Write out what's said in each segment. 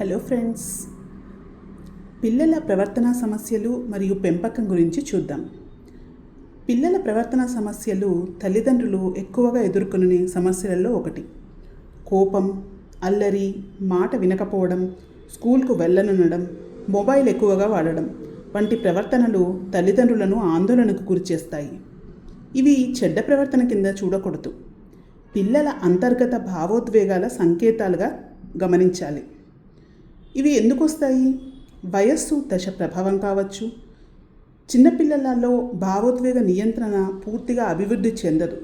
Hello friends పిల్లల ప్రవర్తన సమస్యలు మరియు పెంపకం గురించి చూద్దాం. పిల్లల ప్రవర్తన సమస్యలు తల్లిదండ్రులు ఎక్కువగా ఎదుర్కొనే సమస్యలలో ఒకటి. కోపం అల్లరి మాట వినకపోవడం స్కూల్కు వెళ్ళనుండడం మొబైల్ ఎక్కువగా వాడడం వంటి ప్రవర్తనలు తల్లిదండ్రులను ఆందోళనకు గురిచేస్తాయి. ఇవి చెడ్డ ప్రవర్తన కింద చూడకూడదు. పిల్లల అంతర్గత భావోద్వేగాల సంకేతాలుగా గమనించాలి. ఇవి ఎందుకు వస్తాయి వయస్సు దశ ప్రభావం కావచ్చు. చిన్నపిల్లలలో భావోద్వేగ నియంత్రణ పూర్తిగా అభివృద్ధి చెందదు.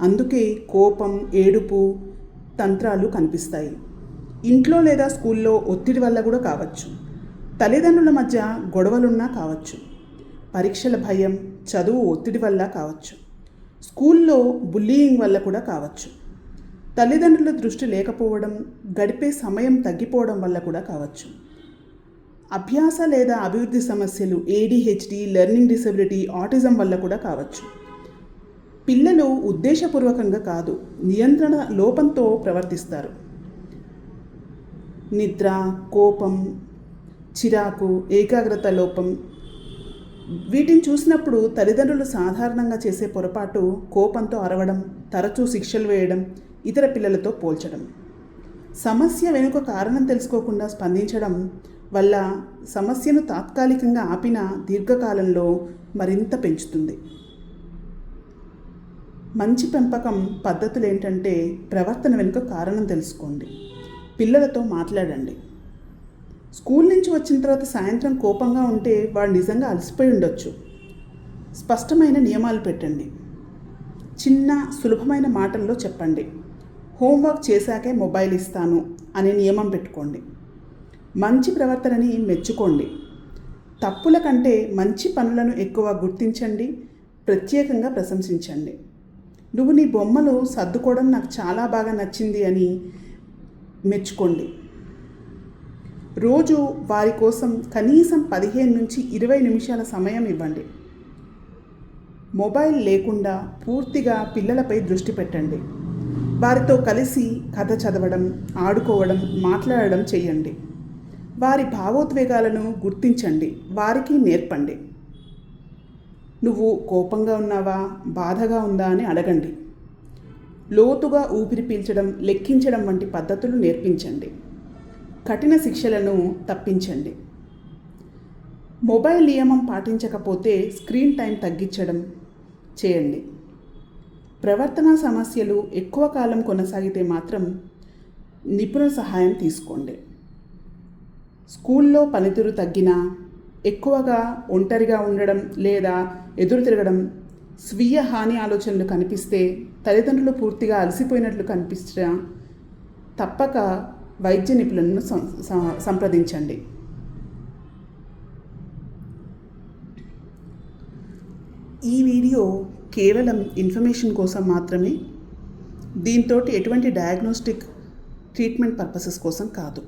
అందుకే కోపం ఏడుపు తంత్రాలు కనిపిస్తాయి. ఇంట్లో లేదా స్కూల్లో ఒత్తిడి వల్ల కూడా కావచ్చు. తల్లిదండ్రుల మధ్య గొడవలున్నా కావచ్చు. పరీక్షల భయం చదువు ఒత్తిడి వల్ల కావచ్చు. స్కూల్లో బుల్లీయింగ్ వల్ల కూడా కావచ్చు. తల్లిదండ్రుల దృష్టి లేకపోవడం గడిపే సమయం తగ్గిపోవడం వల్ల కూడా కావచ్చు. అభ్యాస లేదా అభివృద్ధి సమస్యలు ఏడిహెచ్డి లెర్నింగ్ డిసబిలిటీ ఆటిజం వల్ల కూడా కావచ్చు. పిల్లలు ఉద్దేశపూర్వకంగా కాదు నియంత్రణ లోపంతో ప్రవర్తిస్తారు. నిద్ర కోపం చిరాకు ఏకాగ్రత లోపం వీటిని చూసినప్పుడు తల్లిదండ్రులు సాధారణంగా చేసే పొరపాటు కోపంతో అరవడం తరచూ శిక్షలు వేయడం ఇతర పిల్లలతో పోల్చడం. సమస్య వెనుక కారణం తెలుసుకోకుండా స్పందించడం వల్ల సమస్యను తాత్కాలికంగా ఆపిన దీర్ఘకాలంలో మరింత పెంచుతుంది. మంచి పెంపకం పద్ధతులు ఏంటంటే ప్రవర్తన వెనుక కారణం తెలుసుకోండి. పిల్లలతో మాట్లాడండి. స్కూల్ నుంచి వచ్చిన తర్వాత సాయంత్రం కోపంగా ఉంటే వాడు నిజంగా అలసిపోయి ఉండొచ్చు. స్పష్టమైన నియమాలు పెట్టండి. చిన్న సులభమైన మాటల్లో చెప్పండి. హోంవర్క్ చేశాకే మొబైల్ ఇస్తాను అనే నియమం పెట్టుకోండి. మంచి ప్రవర్తనని మెచ్చుకోండి. తప్పుల కంటే మంచి పనులను ఎక్కువ గుర్తించండి ప్రత్యేకంగా ప్రశంసించండి. నువ్వు నీ బొమ్మలు సర్దుకోవడం నాకు చాలా బాగా నచ్చింది అని మెచ్చుకోండి. రోజు వారి కోసం కనీసం పదిహేను నుంచి ఇరవై నిమిషాల సమయం ఇవ్వండి. మొబైల్ లేకుండా పూర్తిగా పిల్లలపై దృష్టి పెట్టండి. వారితో కలిసి కథ చదవడం ఆడుకోవడం మాట్లాడడం చేయండి. వారి భావోద్వేగాలను గుర్తించండి. వారికి నేర్పండి. నువ్వు కోపంగా ఉన్నావా? బాధగా ఉందా? అని అడగండి. లోతుగా ఊపిరి పీల్చడం లెక్కించడం వంటి పద్ధతులు నేర్పించండి. కఠిన శిక్షలను తప్పించండి. మొబైల్ నియమం పాటించకపోతే స్క్రీన్ టైం తగ్గించడం చేయండి. ప్రవర్తన సమస్యలు ఎక్కువ కాలం కొనసాగితే మాత్రం నిపుణుల సహాయం తీసుకోండి. స్కూల్లో పనితీరు తగ్గినా ఎక్కువగా ఒంటరిగా ఉండడం లేదా ఎదురు తిరగడం స్వీయ హాని ఆలోచనలు కనిపిస్తే తల్లిదండ్రులు పూర్తిగా అలసిపోయినట్లు కనిపించిన తప్పక వైద్య నిపుణులను సంప్రదించండి. ఈ వీడియో కేవలం ఇన్ఫర్మేషన్ కోసం మాత్రమే దీంతో ఎటువంటి డయాగ్నోస్టిక్ ట్రీట్మెంట్ పర్పసెస్ కోసం కాదు.